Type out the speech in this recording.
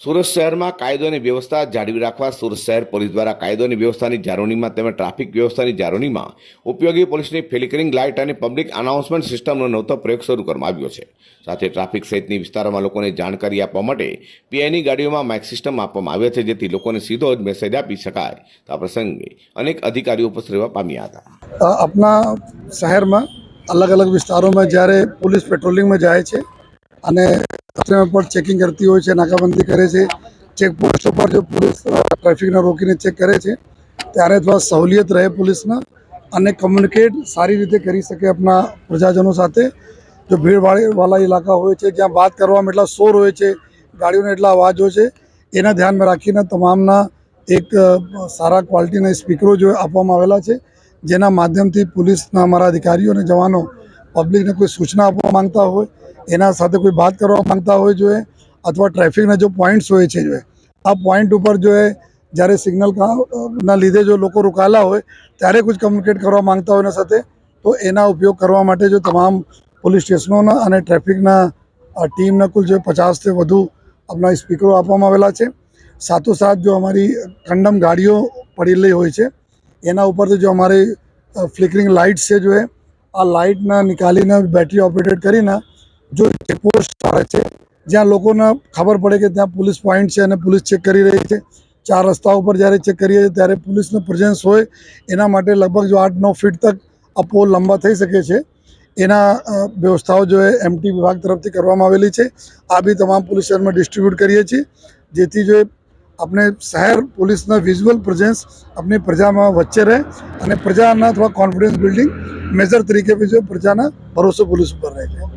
સુરત શહેરમાં કાયદો અને વ્યવસ્થા જાળવી રાખવા સુરત શહેર પોલીસ દ્વારા કાયદો અને વ્યવસ્થાની જાળવણીમાં તેમજ ટ્રાફિક વ્યવસ્થાની જાળવણીમાં ઉપયોગી પોલીસની ફિલિકરિંગ લાઇટ અને પબ્લિક અનાઉન્સમેન્ટ સિસ્ટમનો નવતો પ્રયોગ શરૂ કરવામાં આવ્યો છે. સાથે ટ્રાફિક સહિતની વિસ્તારોમાં લોકોને જાણકારી આપવા માટે પીઆઈની ગાડીઓમાં માઇક સિસ્ટમ આપવામાં આવ્યો છે, જેથી લોકોને સીધો જ મેસેજ આપી શકાય. તો આ પ્રસંગે અનેક અધિકારીઓ ઉપસ્થિત રહેવા પામ્યા હતા. આપણા શહેરમાં અલગ અલગ વિસ્તારોમાં જ્યારે પોલીસ પેટ્રોલિંગમાં જાય છે અને પણ ચેકિંગ કરતી હોય છે, નાકાબંધી કરે છે. ચેકપોસ્ટ ઉપર જો પોલીસ ટ્રાફિકને રોકીને ચેક કરે છે, ત્યારે થોડા સહુલિયત રહે પોલીસને અને કમ્યુનિકેટ સારી રીતે કરી શકે આપણા પ્રજાજનો સાથે. જો ભીડવાળીવાળા વાળા ઇલાકા હોય છે, જ્યાં વાત કરવામાં એટલા શોર હોય છે, ગાડીઓનો એટલા અવાજ હોય છે, એના ધ્યાનમાં રાખીને તમામના એક સારા ક્વોલિટીના સ્પીકરો જો આપવામાં આવેલા છે, જેના માધ્યમથી પોલીસના અમારા અધિકારીઓ અને જવાનો પબ્લિકને કોઈ સૂચના આપવા માંગતા હોય એના સાથે કોઈ વાત કરવા માંગતા હોય જોઈએ અથવા ટ્રાફિકના જો પોઈન્ટ્સ હોય છે જોઈએ આ પોઈન્ટ ઉપર જો જ્યારે સિગ્નલ ના લીધે જો લોકો રોકાયેલા હોય, ત્યારે કોઈ કમ્યુનિકેટ કરવા માંગતા હોય એના સાથે, તો એના ઉપયોગ કરવા માટે જો તમામ પોલીસ સ્ટેશનોના અને ટ્રાફિકના ટીમના કુલ જો પચાસથી વધુ આપણા સ્પીકરો આપવામાં આવેલા છે. સાથોસાથ જો અમારી કંડમ ગાડીઓ પડેલી હોય છે, એના ઉપરથી જો અમારી ફ્લિકરિંગ લાઇટ્સ છે જો એ આ લાઇટના નિકાલીને બેટરી ઓપરેટેડ કરીને જો ચેકપોસ્ટ આવે છે, જ્યાં લોકોને ખબર પડે કે ત્યાં પોલીસ પોઈન્ટ છે અને પોલીસ ચેક કરી રહી છે. ચાર રસ્તા ઉપર જ્યારે ચેક કરીએ છીએ, ત્યારે પોલીસનો પ્રેઝન્સ હોય. એના માટે લગભગ જો આઠ નવ ફીટ તક આ પોલ લંબા થઈ શકે છે. એના વ્યવસ્થાઓ જો એમટી વિભાગ તરફથી કરવામાં આવેલી છે. આ બી તમામ પોલીસ સ્ટેશનમાં ડિસ્ટ્રીબ્યુટ કરીએ છીએ. જેથી જો આપણે શહેર પોલીસના વિઝ્યુઅલ પ્રેઝન્સ આપણી પ્રજામાં વચ્ચે રહે અને પ્રજાના થોડા કોન્ફિડન્સ બિલ્ડિંગ મેજર તરીકે બી જો પ્રજાના ભરોસો પોલીસ ઉપર રહે છે.